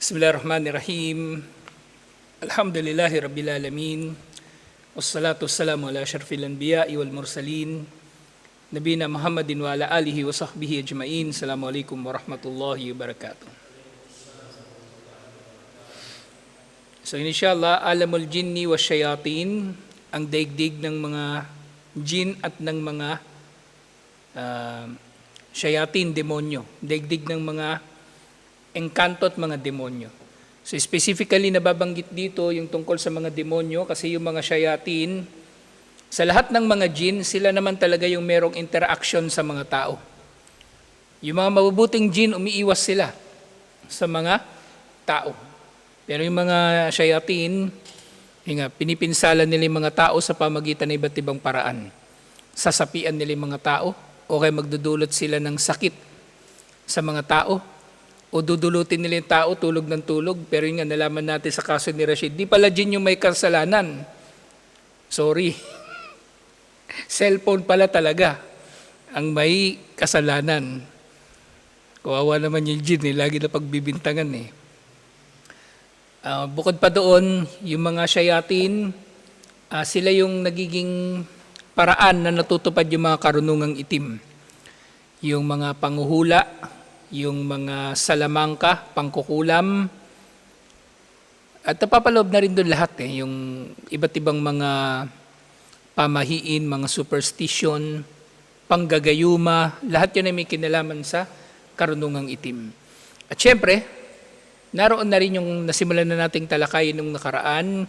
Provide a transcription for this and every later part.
Bismillahirrahmanirrahim. Alhamdulillahi Rabbil Alamin. Wassalatu wassalamu ala syarfil anbiya'i wal mursalin. Nabina Muhammadin wa ala alihi wa sahbihi ajma'in. Assalamualaikum warahmatullahi wabarakatuh. So inshallah, alamul jinni wa shayatin, ang daigdig ng mga jin at ng mga uh, shayatin, demonyo. Daigdig ng mga engkanto at mga demonyo. So specifically nababanggit dito yung tungkol sa mga demonyo kasi yung mga shayatin, sa lahat ng mga jin, sila naman talaga yung merong interaction sa mga tao. Yung mga mabubuting jin, umiiwas sila sa mga tao. Pero yung mga shayatin, nga, pinipinsala nila yung mga tao sa pamagitan ng iba't ibang paraan. Sasapian nila yung mga tao, o kaya magdudulot sila ng sakit sa mga tao, o dudulutin nila yung tao tulog ng tulog. Pero yun nga, nalaman natin sa kaso ni Rashid, di pala jin yung may kasalanan. Sorry. Cellphone pala talaga ang may kasalanan. Kawawa naman yung jin, eh. lagi na pagbibintangan eh. Uh, bukod pa doon, yung mga shayatin, uh, sila yung nagiging paraan na natutupad yung mga karunungang itim. Yung mga panguhula, yung mga salamangka, pangkukulam, at napapaloob na rin doon lahat eh, yung iba't ibang mga pamahiin, mga superstition, panggagayuma, lahat yun ay may kinalaman sa karunungang itim. At syempre, naroon na rin yung nasimulan na nating talakayin nung nakaraan,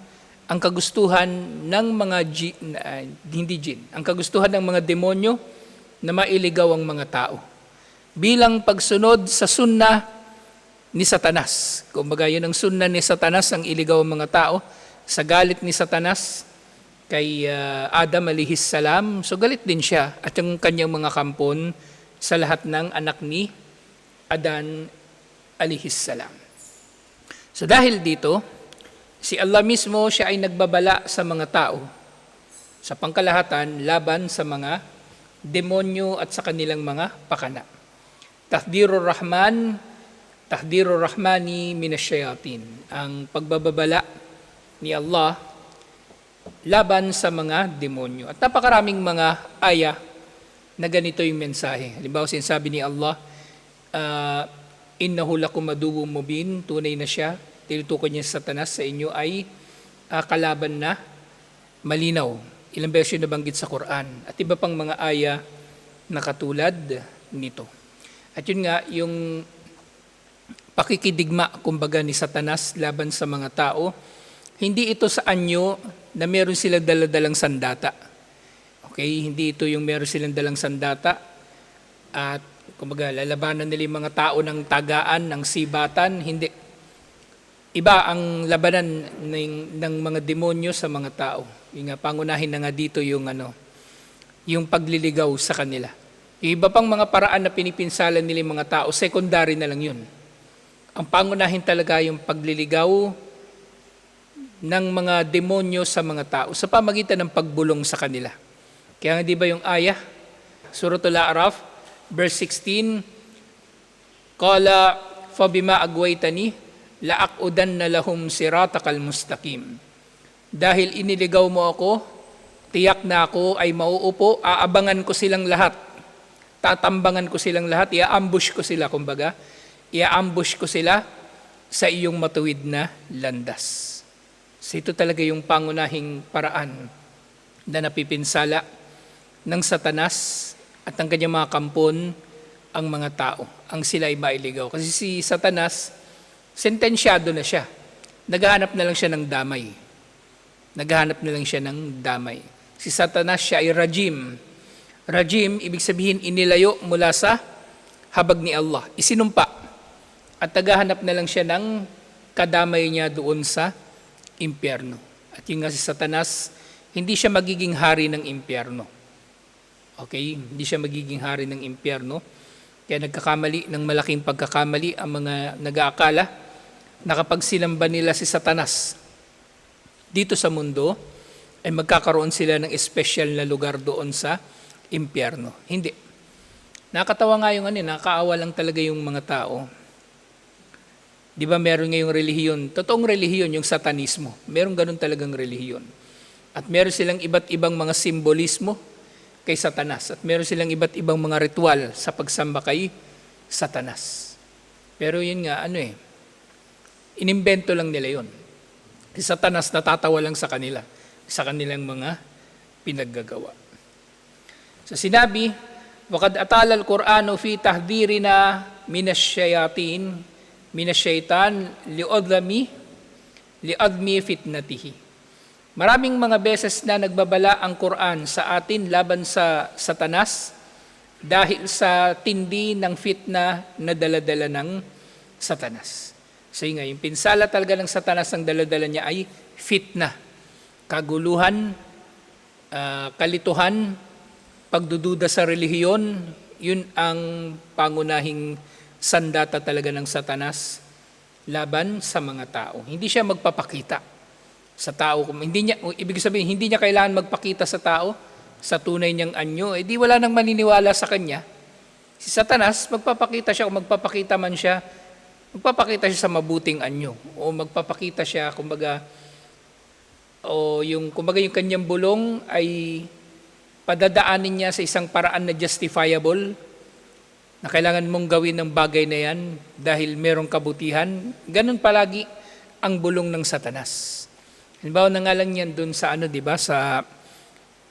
ang kagustuhan ng mga jin, uh, hindi jin, ang kagustuhan ng mga demonyo na mailigaw ang mga tao. Bilang pagsunod sa sunna ni Satanas. Kumbaga yun ang sunna ni Satanas ang iligaw ang mga tao. Sa galit ni Satanas kay uh, Adam alihis salam, so galit din siya at yung kanyang mga kampon sa lahat ng anak ni Adan alihis salam. So dahil dito, si Allah mismo siya ay nagbabala sa mga tao sa pangkalahatan laban sa mga demonyo at sa kanilang mga pakana. Tahdirur Rahman, Tahdirur Rahmani minasyayatin. Ang pagbababala ni Allah laban sa mga demonyo. At napakaraming mga aya na ganito yung mensahe. Halimbawa, sinasabi ni Allah, uh, innahu lakum aduwwum mubin, tunay na siya, tinutukoy niya sa satanas sa inyo ay uh, kalaban na malinaw. Ilang beses yun nabanggit sa Quran. At iba pang mga aya na katulad nito. At yun nga, yung pakikidigma, kumbaga, ni satanas laban sa mga tao, hindi ito sa anyo na meron silang daladalang sandata. Okay, hindi ito yung meron silang dalang sandata at kumbaga lalabanan nila yung mga tao ng tagaan, ng sibatan, hindi. Iba ang labanan ng, ng mga demonyo sa mga tao. Yung nga, pangunahin na nga dito yung ano, yung pagliligaw sa kanila. Iba pang mga paraan na pinipinsala nila mga tao, secondary na lang yun. Ang pangunahin talaga yung pagliligaw ng mga demonyo sa mga tao sa pamagitan ng pagbulong sa kanila. Kaya nga di ba yung ayah, Suratul A'raf, verse 16, Kala fabima agwaytani, laakudan na lahum siratakal mustaqim. Dahil iniligaw mo ako, tiyak na ako ay mauupo, aabangan ko silang lahat. Tatambangan ko silang lahat, i-ambush ko sila, kumbaga. I-ambush ko sila sa iyong matuwid na landas. So ito talaga yung pangunahing paraan na napipinsala ng satanas at ang kanyang mga kampon ang mga tao, ang sila ay mailigaw. Kasi si Satanas, sentensyado na siya. Naghahanap na lang siya ng damay. Naghahanap na lang siya ng damay. Si Satanas siya ay rajim. Rajim, ibig sabihin inilayo mula sa habag ni Allah. Isinumpa. At naghahanap na lang siya ng kadamay niya doon sa impyerno. At yung nga si Satanas, hindi siya magiging hari ng impyerno Okay? Hindi siya magiging hari ng impyerno. Kaya nagkakamali ng malaking pagkakamali ang mga nag-aakala na kapag sinamba nila si Satanas dito sa mundo, ay magkakaroon sila ng special na lugar doon sa impyerno. Hindi. Nakatawa nga yung ano, nakakaawa lang talaga yung mga tao. Di ba meron ngayong relihiyon? Totoong relihiyon, yung satanismo. Meron ganun talagang relihiyon. At meron silang iba't ibang mga simbolismo kay satanas. At meron silang iba't ibang mga ritual sa pagsamba kay satanas. Pero yun nga, ano eh, inimbento lang nila yun. Si satanas natatawa lang sa kanila, sa kanilang mga pinaggagawa. So sinabi, وَقَدْ أَتَالَ الْقُرْآنُ فِي تَحْذِيرِنَا مِنَ الشَّيَاطِينِ مِنَ الشَّيْطَانِ لِأَضْلَمِ لِأَضْمِ فِتْنَتِهِ Maraming mga beses na nagbabala ang Quran sa atin laban sa satanas dahil sa tindi ng fitna na daladala ng satanas. So yun nga, yung pinsala talaga ng satanas ang daladala niya ay fitna, kaguluhan, ah, kalituhan, pagdududa sa relihiyon, yun ang pangunahing sandata talaga ng satanas laban sa mga tao. Hindi siya magpapakita sa tao. Hindi niya, ibig sabihin, hindi niya kailangan magpakita sa tao sa tunay niyang anyo. Eh di wala nang maniniwala sa kanya. Si Satanas, magpapakita siya, kung magpapakita man siya, magpapakita siya sa mabuting anyo. O magpapakita siya, kumbaga, o yung, kumbaga yung kanyang bulong ay padadaanin niya sa isang paraan na justifiable, na kailangan mong gawin ng bagay na yan dahil merong kabutihan. Ganun palagi ang bulong ng satanas. Halimbawa na nga lang yan dun sa ano, di ba, sa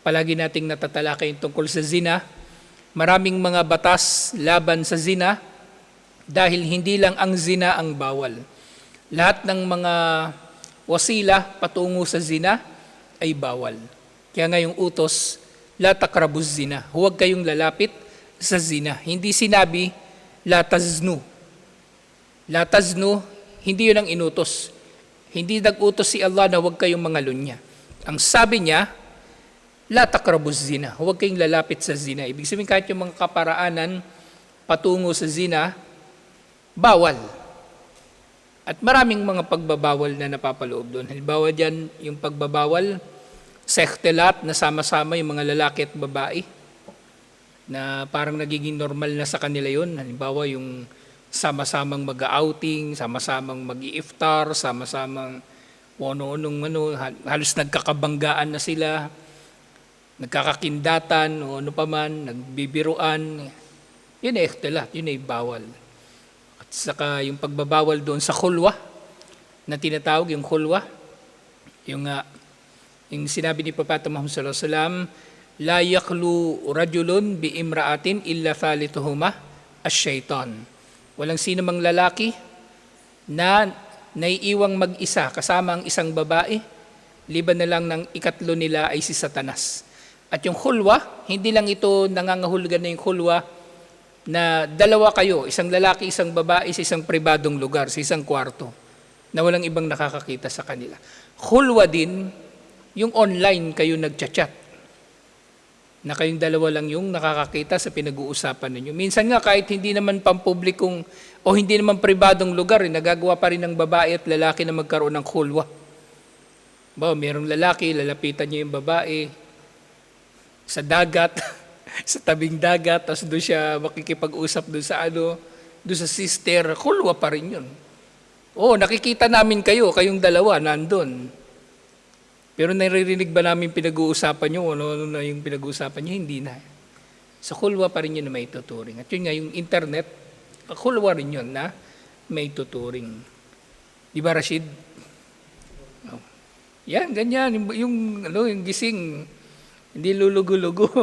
palagi nating natatalakay tungkol sa zina. Maraming mga batas laban sa zina dahil hindi lang ang zina ang bawal. Lahat ng mga wasila patungo sa zina ay bawal. Kaya nga yung utos, la takrabuz zina. Huwag kayong lalapit sa zina. Hindi sinabi, la taznu. La taznu, hindi yun ang inutos. Hindi nag-utos si Allah na huwag kayong mga lunya. Ang sabi niya, la takrabuz zina. Huwag kayong lalapit sa zina. Ibig sabihin kahit yung mga kaparaanan patungo sa zina, bawal. At maraming mga pagbabawal na napapaloob doon. Halimbawa dyan, yung pagbabawal, sa ikhtilat na sama-sama yung mga lalaki at babae na parang nagiging normal na sa kanila yun. Halimbawa yung sama-samang mag-outing, sama-samang mag-iftar, sama-samang ano-anong ano, halos nagkakabanggaan na sila, nagkakakindatan o ano pa man, nagbibiruan. Yun ay ikhtilat, yun ay bawal. At saka yung pagbabawal doon sa khulwa, na tinatawag yung khulwa, yung, uh, yung sinabi ni Papa Muhammad sallallahu alaihi wasallam, la yaklu rajulun bi imra'atin illa thalituhuma ash-shaytan. Walang sino mang lalaki na naiiwang mag-isa kasama ang isang babae, liban na lang ng ikatlo nila ay si Satanas. At yung khulwa, hindi lang ito nangangahulugan na yung khulwa na dalawa kayo, isang lalaki, isang babae sa isang pribadong lugar, sa isang kwarto, na walang ibang nakakakita sa kanila. Khulwa din, yung online kayo nagchat-chat na kayong dalawa lang yung nakakakita sa pinag-uusapan ninyo. Minsan nga kahit hindi naman pampublikong o hindi naman pribadong lugar, eh, nagagawa pa rin ng babae at lalaki na magkaroon ng khulwa. Ba, merong lalaki, lalapitan niya yung babae sa dagat, sa tabing dagat, tapos doon siya makikipag-usap doon sa ano, doon sa sister, khulwa pa rin yun. Oh, nakikita namin kayo, kayong dalawa, nandun. Pero naririnig ba namin pinag-uusapan nyo? Ano, ano na yung pinag-uusapan nyo? Hindi na. Sa kulwa pa rin yun na may tuturing. At yun nga, yung internet, kulwa rin yun na may tuturing. Di ba, Rashid? Oh. Yan, ganyan. Yung, yung, ano, yung gising, hindi lulugo-lugo.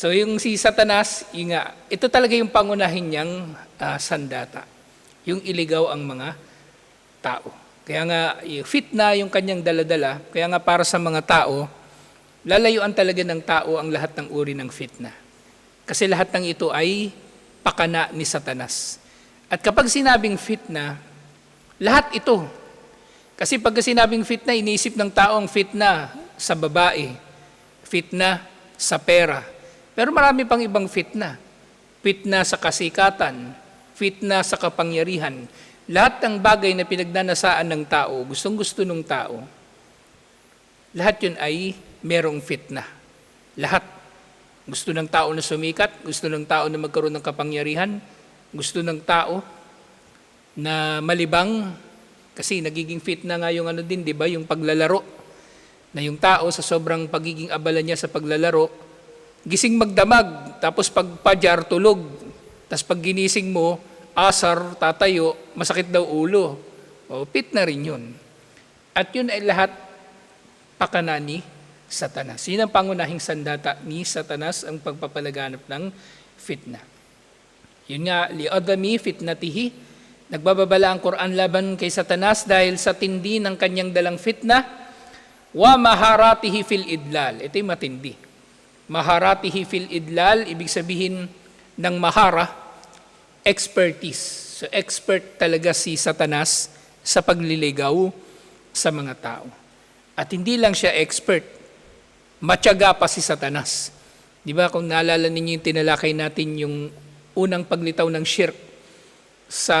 so, yung si Satanas, yung nga, ito talaga yung pangunahin niyang uh, sandata. Yung iligaw ang mga tao. Kaya nga, fit na yung kanyang daladala. Kaya nga para sa mga tao, lalayuan talaga ng tao ang lahat ng uri ng fitna. Kasi lahat ng ito ay pakana ni Satanas. At kapag sinabing fitna, lahat ito. Kasi pag sinabing fitna, iniisip ng tao ang fitna sa babae, fitna sa pera. Pero marami pang ibang fitna. Fitna sa kasikatan, fitna sa kapangyarihan, lahat ng bagay na pinagnanasaan ng tao, gustong gusto ng tao, lahat yun ay merong fitna. Lahat. Gusto ng tao na sumikat, gusto ng tao na magkaroon ng kapangyarihan, gusto ng tao na malibang kasi nagiging fit na nga yung ano din, 'di ba, yung paglalaro. Na yung tao sa sobrang pagiging abala niya sa paglalaro, gising magdamag, tapos pag pajar tulog. Tapos pag ginising mo, asar, tatayo, masakit daw ulo. O, fit na rin yun. At yun ay lahat pakana ni Satanas. Yun ang pangunahing sandata ni Satanas ang pagpapalaganap ng fitna. Yun nga, li'adami fitnatihi, nagbababala ang Quran laban kay Satanas dahil sa tindi ng kanyang dalang fitna, wa maharatihi fil idlal. Ito yung matindi. Maharatihi fil idlal, ibig sabihin ng mahara, expertise. So expert talaga si Satanas sa pagliligaw sa mga tao. At hindi lang siya expert, matyaga pa si Satanas. Di ba kung naalala ninyo yung tinalakay natin yung unang paglitaw ng shirk sa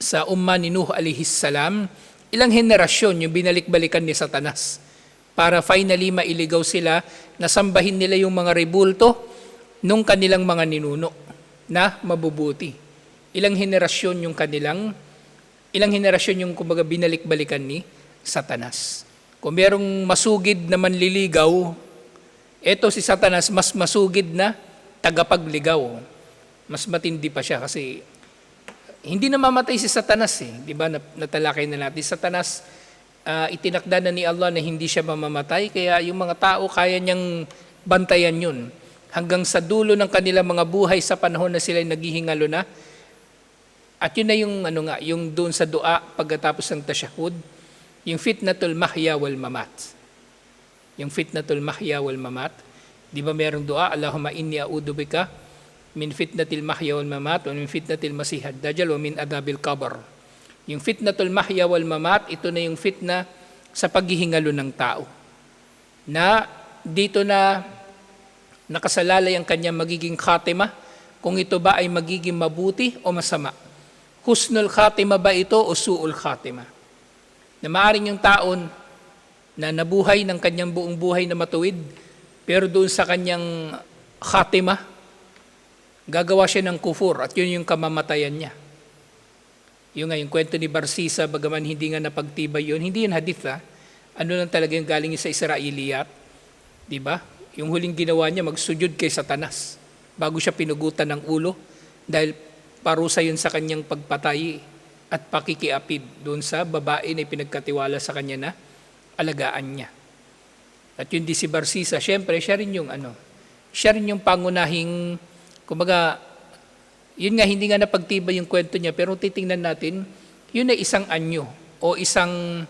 sa umma ni Nuh alihis salam, ilang henerasyon yung binalik-balikan ni Satanas para finally mailigaw sila na sambahin nila yung mga rebulto nung kanilang mga ninuno na mabubuti. Ilang henerasyon yung kanilang ilang henerasyon yung kumbaga binalik-balikan ni Satanas. Kung merong masugid na manliligaw, eto si Satanas mas masugid na tagapagligaw. Mas matindi pa siya kasi hindi na mamatay si Satanas eh. Di ba? Nat- Natalakay na natin. Satanas, ah, itinakda na ni Allah na hindi siya mamamatay. Kaya yung mga tao, kaya niyang bantayan yun. Hanggang sa dulo ng kanilang mga buhay sa panahon na sila naghihingalo na. At yun na yung, ano nga, yung doon sa dua pagkatapos ng tasyahud, yung fitnatul mahya wal mamat. Yung fitnatul mahya wal mamat. Di ba merong dua, Allahumma inni a'udhu bika min fitnatil mahya wal mamat wa min fitnatil masihad dajjal wa min adabil qabr. Yung fitnatul mahya wal mamat, ito na yung fitna sa paghihingalo ng tao. Na dito na nakasalalay ang kanyang magiging khatima, kung ito ba ay magiging mabuti o masama. Husnul khatima ba ito o suul khatima? Na maaaring yung taon na nabuhay ng kanyang buong buhay na matuwid, pero doon sa kanyang khatima, gagawa siya ng kufur at yun yung kamamatayan niya. Yung nga, yung kwento ni Barsisa, bagaman hindi nga napagtibay yun, hindi yun hadith ha. Ano lang talaga yung galing sa Israeliyat, di ba? Yung huling ginawa niya, magsujud kay Satanas bago siya pinugutan ng ulo dahil parusa yun sa kanyang pagpatay at pakikiapid doon sa babae na pinagkatiwala sa kanya na alagaan niya. At yun di si Barsisa, syempre siya rin yung ano, siya rin yung pangunahing, kumbaga, yun nga, hindi nga napagtibay yung kwento niya, pero titingnan natin, yun ay isang anyo o isang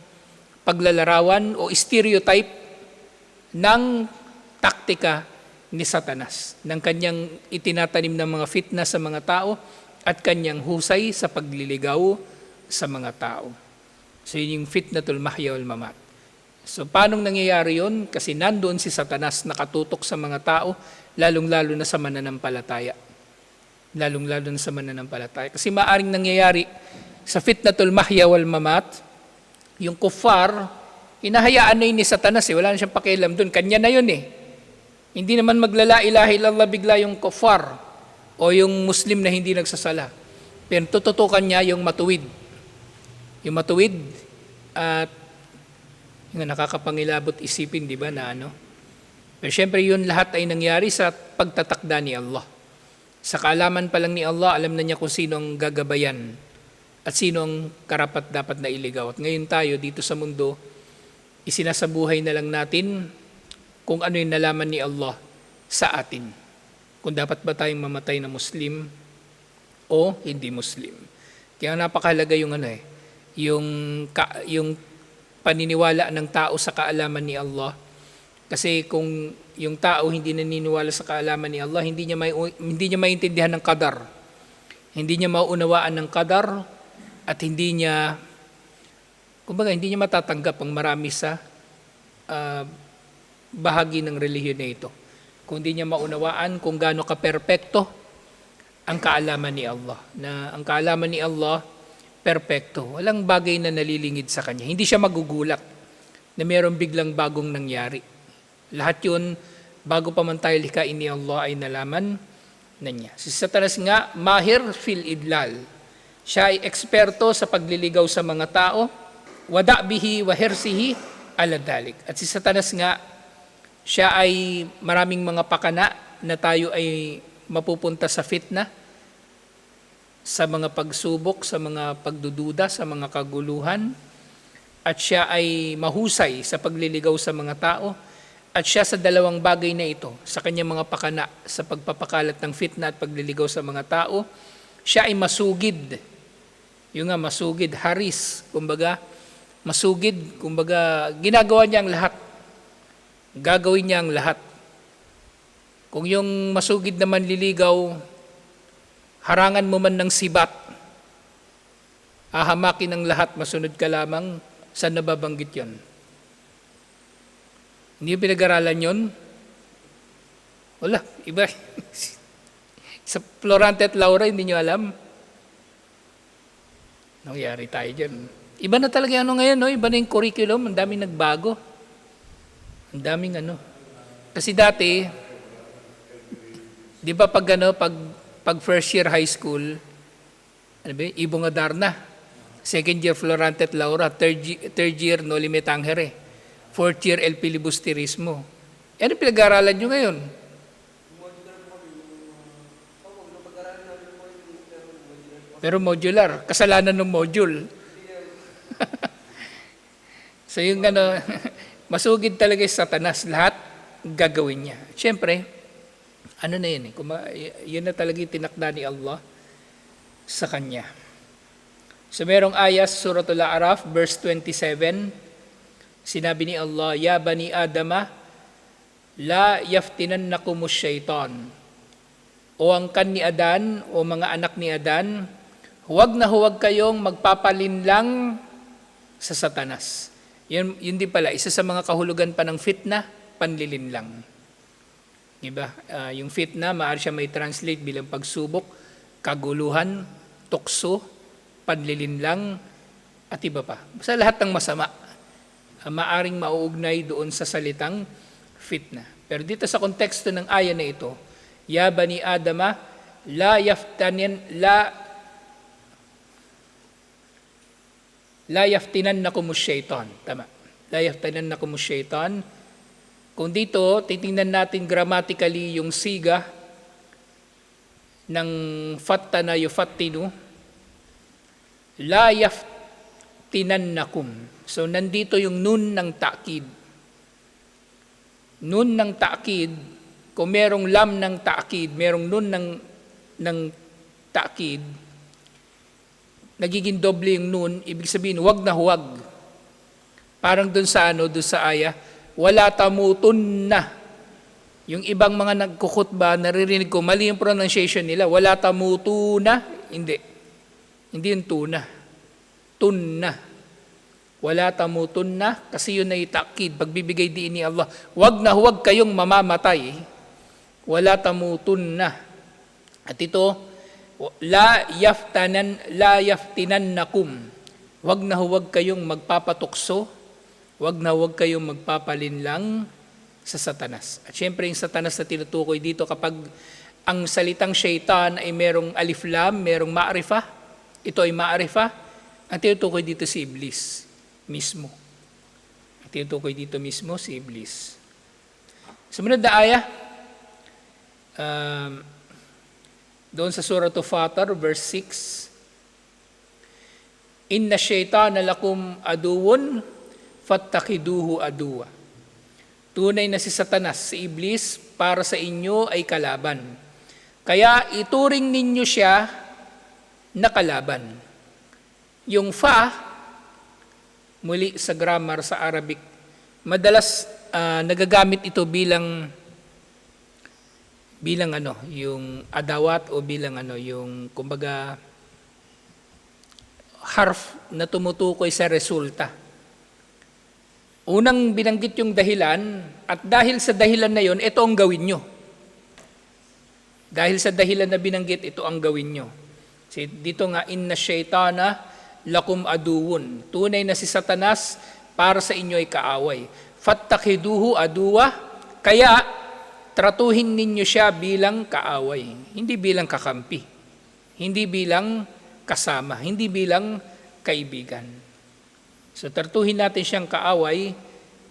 paglalarawan o stereotype ng taktika ni Satanas, ng kanyang itinatanim ng mga fitna sa mga tao at kanyang husay sa pagliligaw sa mga tao. So yun yung fitnatul mahya wal mamat. So paanong nangyayari yun? Kasi nandoon si Satanas nakatutok sa mga tao, lalong-lalo na sa mananampalataya. Lalong-lalo na sa mananampalataya. Kasi maaring nangyayari sa fitnatul mahya wal mamat, yung kuffar, hinahayaan na yun ni Satanas eh. Wala na siyang pakialam doon. Kanya na yun eh. Hindi naman maglala ilaha illallah bigla yung kuffar o yung Muslim na hindi nagsasala. Pero tututukan niya yung matuwid. Yung matuwid at yung nakakapangilabot isipin, di ba, na ano? Pero syempre yun lahat ay nangyari sa pagtatakda ni Allah. Sa kaalaman pa lang ni Allah, alam na niya kung sino ang gagabayan at sino ang karapat dapat na iligaw. At ngayon tayo dito sa mundo, isinasabuhay na lang natin kung ano yung nalaman ni Allah sa atin. Kung dapat ba tayong mamatay na Muslim o hindi Muslim. Kaya napakahalaga yung ano eh, yung, ka, yung paniniwala ng tao sa kaalaman ni Allah. Kasi kung yung tao hindi naniniwala sa kaalaman ni Allah, hindi niya may hindi niya maintindihan ng qadar. Hindi niya maunawaan ng qadar at hindi niya kumbaga hindi niya matatanggap ang marami sa ah, bahagi ng relihiyon na ito. Kung hindi niya maunawaan kung gaano ka-perpekto ang kaalaman ni Allah. Na ang kaalaman ni Allah, perpekto. Walang bagay na nalilingid sa kanya. Hindi siya magugulat na mayroong biglang bagong nangyari. Lahat yun, bago pa man tayo likain ni Allah ay nalaman na niya. Si Satanas nga, mahir fil idlal. Siya ay eksperto sa pagliligaw sa mga tao, wada bihi wa hirsihi ala dalik. At si Satanas nga, siya ay maraming mga pakana na tayo ay mapupunta sa fitna, sa mga pagsubok, sa mga pagdududa, sa mga kaguluhan, at siya ay mahusay sa pagliligaw sa mga tao, at siya sa dalawang bagay na ito, sa kanyang mga pakana, sa pagpapakalat ng fitna at pagliligaw sa mga tao, siya ay masugid. Yung nga, masugid, haris, kumbaga, masugid, kumbaga, ginagawa niya ang lahat. Gagawin niya ang lahat. Kung yung masugid naman liligaw, harangan mo man ng sibat, ahamakin ang lahat, masunod ka lamang, saan nababanggit yon? Hindi yung pinag-aralan yon? Wala, iba. Sa Florante at Laura, hindi nyo alam. Nangyari tayo dyan. Iba na talaga ano ngayon, no? iba na yung curriculum, ang daming nagbago. Ang daming ano. Kasi dati, di ba pag ano, pag, pag first year high school, ano ba? Ibong Adarna. Second year Florante at Laura. Third, third year Noli Me Tangere. Fourth year El Filibusterismo. Yan ang pinag-aaralan nyo ngayon. Pero modular, kasalanan ng module. so yung ano, masugid talaga yung satanas, lahat gagawin niya. Siyempre, ano na yun eh, kuma, yun na talaga yung tinakda ni Allah sa kanya. So merong ayas, Suratul Araf, verse 27, sinabi ni Allah, Ya bani Adama, la yaftinannakumus syaitan. O angkan ni Adan, o mga anak ni Adan, huwag na huwag kayong magpapalinlang sa satanas. Yun, yun din pala, isa sa mga kahulugan pa ng fitna, panlilinlang. Diba? Ah, yung fitna, maaari siya may translate bilang pagsubok, kaguluhan, tukso, panlilinlang, at iba pa. Sa lahat ng masama, ah, maaring mauugnay doon sa salitang fitna. Pero dito sa konteksto ng aya na ito, Ya bani Adama, la yaftanin, la la yaftinannakum syaitan. Tama. La yaftinannakum syaitan. Kung dito, titingnan natin grammatically yung siga ng fattana yufattinu, la yaftinannakum. So, nandito yung nun ng ta'kid. Nun ng ta'kid, kung merong lam ng ta'kid, merong nun ng, ng ta'kid, nagiging doble yung nun, ibig sabihin, wag na huwag. Parang dun sa ano, dun sa aya, wala tamutun na. Yung ibang mga nagkukutba, naririnig ko, mali yung pronunciation nila, wala tamutuna. Hindi. Hindi yung tuna. Tunna. Wala tamutun na, kasi yun ay takid, pagbibigay diin ni Allah. Wag na huwag kayong mamamatay. Wala tamutun na. At ito, la yaftanan la yaftinannakum. Wag na huwag kayong magpapatukso, wag na huwag kayong magpapalinlang sa satanas. At syempre yung satanas na tinutukoy dito kapag ang salitang shaitan ay merong alif lam, merong ma'rifa, ito ay ma'rifa, ang tinutukoy dito si iblis mismo. Ang tinutukoy dito mismo si iblis. Sumunod na aya, um, doon sa Surah Fatir, verse 6, Inna shaitana lakum aduwun, fattakiduhu aduwa. Tunay na si Satanas, si Iblis, para sa inyo ay kalaban. Kaya ituring ninyo siya na kalaban. Yung fa, muli sa grammar sa Arabic, madalas ah, nagagamit ito bilang bilang ano, yung adawat o bilang ano, yung kumbaga harf na tumutukoy sa resulta. Unang binanggit yung dahilan at dahil sa dahilan na yon, ito ang gawin nyo. Dahil sa dahilan na binanggit, ito ang gawin nyo. Si dito nga, inna shaitana lakum aduwun. Tunay na si Satanas para sa inyo ay kaaway. Fattakiduhu aduwa, kaya tratuhin ninyo siya bilang kaaway, hindi bilang kakampi. Hindi bilang kasama, hindi bilang kaibigan. So tartuhin natin siyang kaaway,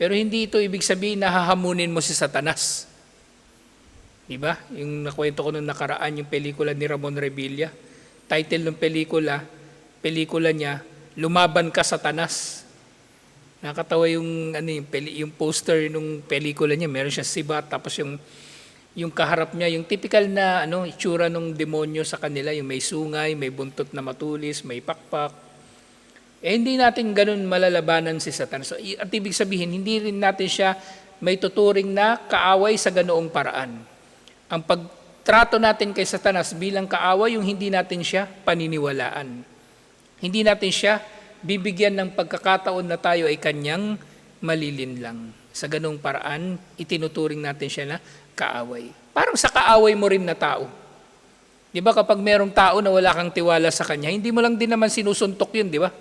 pero hindi ito ibig sabihin na hahamunin mo si Satanas. Di ba? Yung nakwento ko nung nakaraan, yung pelikula ni Ramon Revilla. Title ng pelikula, pelikula niya, Lumaban ka Satanas. Nakatawa yung, ano, yung, peli, yung poster nung pelikula niya. Meron siya sibat, tapos yung, yung kaharap niya, yung typical na ano, itsura ng demonyo sa kanila, yung may sungay, may buntot na matulis, may pakpak. Eh, hindi natin ganun malalabanan si Satan. So, at ibig sabihin, hindi rin natin siya may tuturing na kaaway sa ganoong paraan. Ang pagtrato natin kay Satanas bilang kaaway, yung hindi natin siya paniniwalaan. Hindi natin siya bibigyan ng pagkakataon na tayo ay kanyang malilinlang. Sa ganong paraan, itinuturing natin siya na kaaway. Parang sa kaaway mo rin na tao. Di ba kapag merong tao na wala kang tiwala sa kanya, hindi mo lang din naman sinusuntok yun, di ba?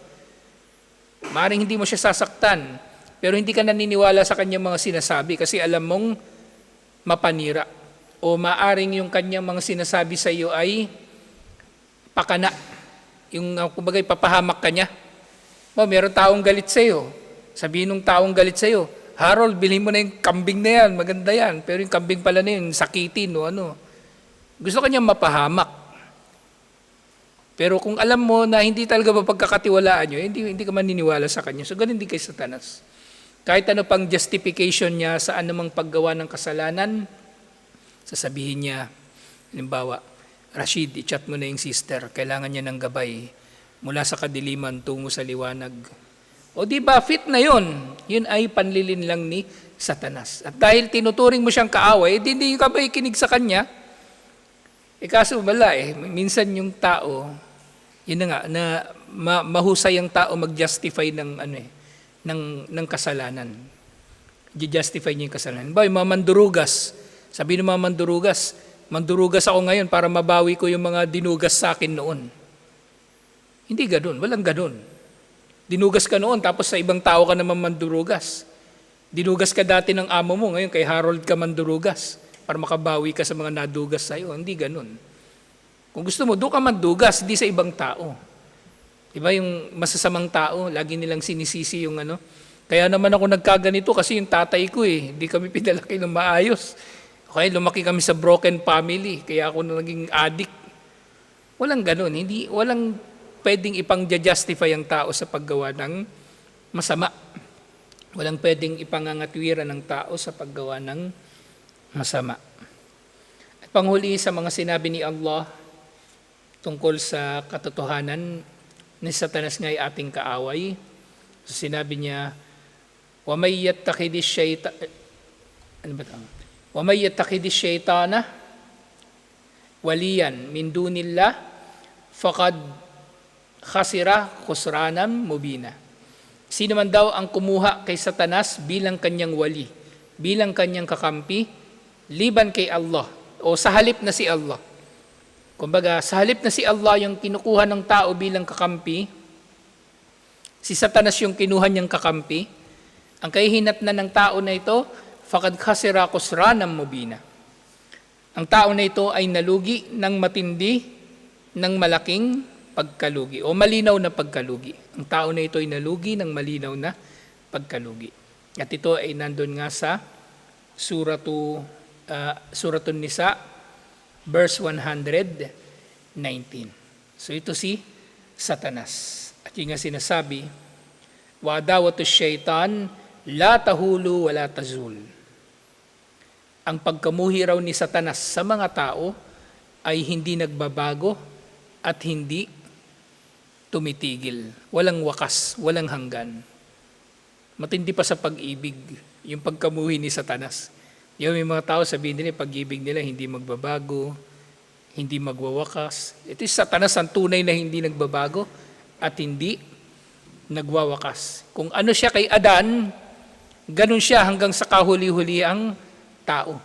Maring hindi mo siya sasaktan, pero hindi ka naniniwala sa kanyang mga sinasabi kasi alam mong mapanira. O maaring yung kanyang mga sinasabi sa iyo ay pakana. Yung uh, kumbaga papahamak ka niya. O, meron taong galit sa iyo. Sabihin ng taong galit sa iyo, Harold, bilhin mo na yung kambing na yan, maganda yan. Pero yung kambing pala na yun, sakitin o ano. Gusto kanyang mapahamak. Pero kung alam mo na hindi talaga mapagkakatiwalaan nyo, hindi, hindi ka maniniwala sa kanya. So, ganun din kay Satanas. Kahit ano pang justification niya sa anumang paggawa ng kasalanan, sasabihin niya, halimbawa, Rashid, i-chat mo na yung sister, kailangan niya ng gabay mula sa kadiliman tungo sa liwanag. O di ba, fit na yon. Yun ay panlilin lang ni Satanas. At dahil tinuturing mo siyang kaaway, di hindi ka ba ikinig sa kanya? Eh kaso wala eh. Minsan yung tao, yun na nga, na ma- mahusay ang tao mag-justify ng ano eh, ng, ng kasalanan. Gi-justify niya yung kasalanan. Ba, yung mga mandurugas, sabi ng mga mandurugas, mandurugas ako ngayon para mabawi ko yung mga dinugas sa akin noon. Hindi ganun, walang ganun. Dinugas ka noon, tapos sa ibang tao ka naman mandurugas. Dinugas ka dati ng amo mo, ngayon kay Harold ka mandurugas para makabawi ka sa mga nadugas sa'yo. Hindi ganun. Kung gusto mo, doon ka mandugas, hindi sa ibang tao. Diba yung masasamang tao, lagi nilang sinisisi yung ano. Kaya naman ako nagkaganito kasi yung tatay ko eh, hindi kami pinalaki ng maayos. Okay, lumaki kami sa broken family, kaya ako na naging addict. Walang ganun, hindi, walang pwedeng ipang-justify ang tao sa paggawa ng masama. Walang pwedeng ipangangatwiran ng tao sa paggawa ng masama. At panghuli sa mga sinabi ni Allah tungkol sa katotohanan ni Satanas nga'y ating kaaway. So sinabi niya, وَمَنْ يَتَّخِذِ الشَّيْطَانَ ano ba ito? وَمَنْ يَتَّخِذِ الشَّيْطَانَ وَلِيًا مِنْ دُونِ اللَّهِ فَقَدْ khasira khusranam mubina. Sino man daw ang kumuha kay Satanas bilang kanyang wali, bilang kanyang kakampi, liban kay Allah o sa halip na si Allah. Kumbaga, sa halip na si Allah yung kinukuha ng tao bilang kakampi, si Satanas yung kinuha niyang kakampi, ang kahihinat na ng tao na ito, fakad khasira khusranam mubina. Ang tao na ito ay nalugi ng matindi, ng malaking pagkalugi o malinaw na pagkalugi. Ang tao na ito ay nalugi ng malinaw na pagkalugi. At ito ay nandun nga sa suratu, uh, suratun Nisa, verse 119. So ito si Satanas. At yung nga sinasabi, Wadawatu syaitan, la tahulu wala tazul. Ang pagkamuhi raw ni Satanas sa mga tao ay hindi nagbabago at hindi tumitigil. Walang wakas, walang hanggan. Matindi pa sa pag-ibig, yung pagkamuhi ni Satanas. Yung may mga tao sabihin nila, pag-ibig nila hindi magbabago, hindi magwawakas. Ito yung Satanas ang tunay na hindi nagbabago at hindi nagwawakas. Kung ano siya kay Adan, ganun siya hanggang sa kahuli-huli ang tao.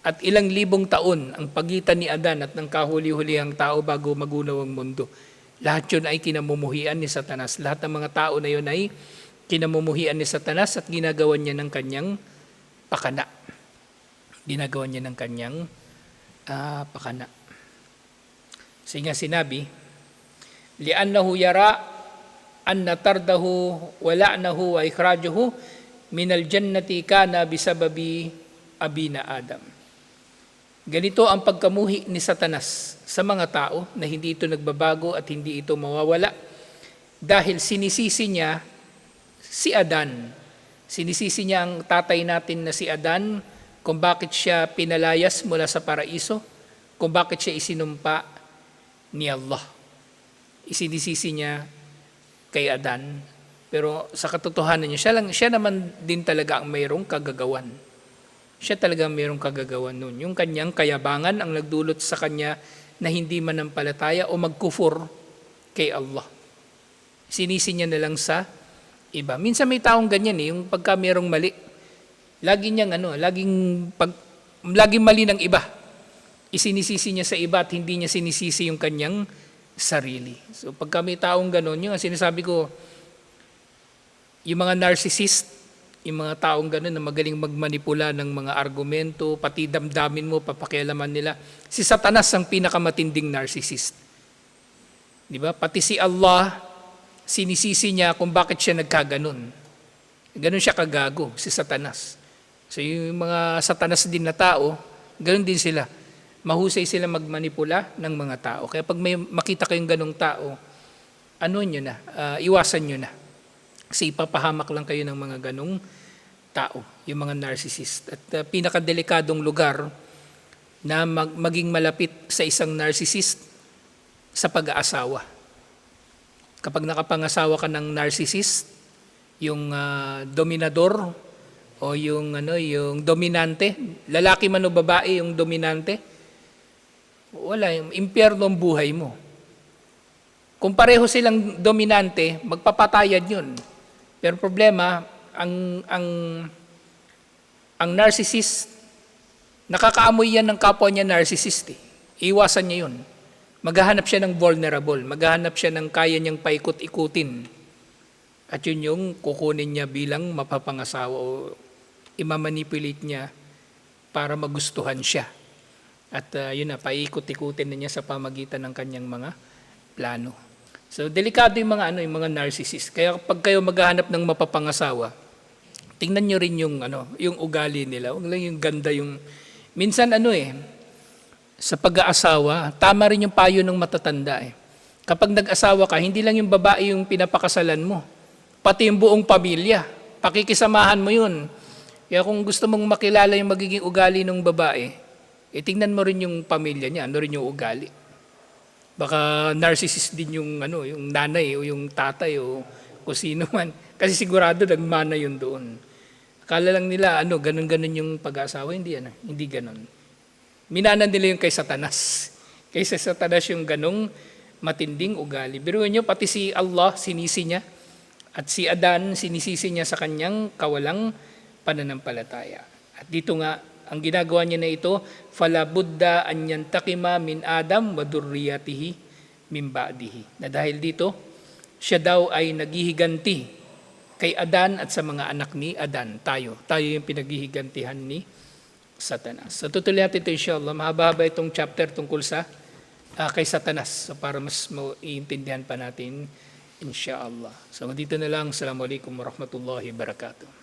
At ilang libong taon ang pagitan ni Adan at ng kahuli-huli ang tao bago magunaw ang mundo. Lahat yun ay kinamumuhian ni Satanas. Lahat ng mga tao na yun ay kinamumuhian ni Satanas at ginagawa niya ng kanyang pakana. Ginagawa niya ng kanyang uh, pakana. Sige nga sinabi, li'annahu yara anna tardahu wa la'nahu wa ikhrajuhu min al-jannati kana bisababi abina Adam. Ganito ang pagkamuhi ni Satanas sa mga tao na hindi ito nagbabago at hindi ito mawawala dahil sinisisi niya si Adan. Sinisisi niya ang tatay natin na si Adan kung bakit siya pinalayas mula sa paraiso, kung bakit siya isinumpa ni Allah. Isinisisi niya kay Adan. Pero sa katotohanan niya, siya, lang, siya naman din talaga ang mayroong kagagawan. Siya talaga mayroong kagagawan nun. Yung kanyang kayabangan ang nagdulot sa kanya na hindi manampalataya o magkufur kay Allah. Sinisi niya na lang sa iba. Minsan may taong ganyan eh, yung pagka mayroong mali, lagi niyang ano, laging, pag, laging mali ng iba. Isinisisi niya sa iba at hindi niya sinisisi yung kanyang sarili. So pagka may taong ganon, yung sinasabi ko, yung mga narcissist, yung mga taong gano'n na magaling magmanipula ng mga argumento, pati damdamin mo, papakialaman nila. Si Satanas ang pinakamatinding narcissist. Di ba? Pati si Allah, sinisisi niya kung bakit siya nagkaganon. Ganon siya kagago, si Satanas. So yung mga Satanas din na tao, ganon din sila. Mahusay sila magmanipula ng mga tao. Kaya pag may makita kayong ganong tao, ano nyo na, ah, iwasan nyo na. Kasi ipapahamak lang kayo ng mga ganong tao, yung mga narcissist. At uh, pinakadelikadong lugar na mag- maging malapit sa isang narcissist sa pag-aasawa. Kapag nakapangasawa ka ng narcissist, yung ah, dominador o yung ano yung dominante, lalaki man o babae yung dominante, wala, yung impyerno ang buhay mo. Kung pareho silang dominante, magpapatayad yun. Pero problema, ang, ang, ang narcissist, nakakaamoy yan ng kapwa niya narcissist. Eh. Iwasan niya yun. Maghahanap siya ng vulnerable, maghahanap siya ng kaya niyang paikot-ikutin. At yun yung kukunin niya bilang mapapangasawa o imamanipulate niya para magustuhan siya. At uh, yun na, paikot-ikutin na niya sa pamagitan ng kanyang mga plano. So delikado yung mga ano, yung mga narcissist. Kaya pag kayo maghahanap ng mapapangasawa, tingnan nyo rin yung ano, yung ugali nila. Huwag lang yung ganda yung minsan ano eh sa pag-aasawa, tama rin yung payo ng matatanda eh. Kapag nag-asawa ka, hindi lang yung babae yung pinapakasalan mo, pati yung buong pamilya. Pakikisamahan mo yun. Kaya kung gusto mong makilala yung magiging ugali ng babae, eh tingnan mo rin yung pamilya niya, ano rin yung ugali. Baka narcissist din yung ano, yung nanay o yung tatay o kung sino man. Kasi sigurado nagmana yun doon. Akala lang nila ano, ganun-ganun yung pag-aasawa, hindi ano, hindi ganun. Minanan nila yung kay Satanas. Kaysa Satanas yung ganong matinding ugali. Pero nyo, pati si Allah sinisi niya at si Adan sinisisi niya sa kanyang kawalang pananampalataya. At dito nga, ang ginagawa niya na ito, fala buddha an yantakima min Adam wa durriyatihi min ba'dihi. Na dahil dito, siya daw ay naghihiganti kay Adan at sa mga anak ni Adan, tayo. Tayo yung pinaghihigantihan ni Satanas. So tutuloy natin ito inshallah. Mahaba-haba itong chapter tungkol sa ah, kay Satanas. So para mas maiintindihan pa natin inshallah. So dito na lang. Assalamualaikum warahmatullahi wabarakatuh.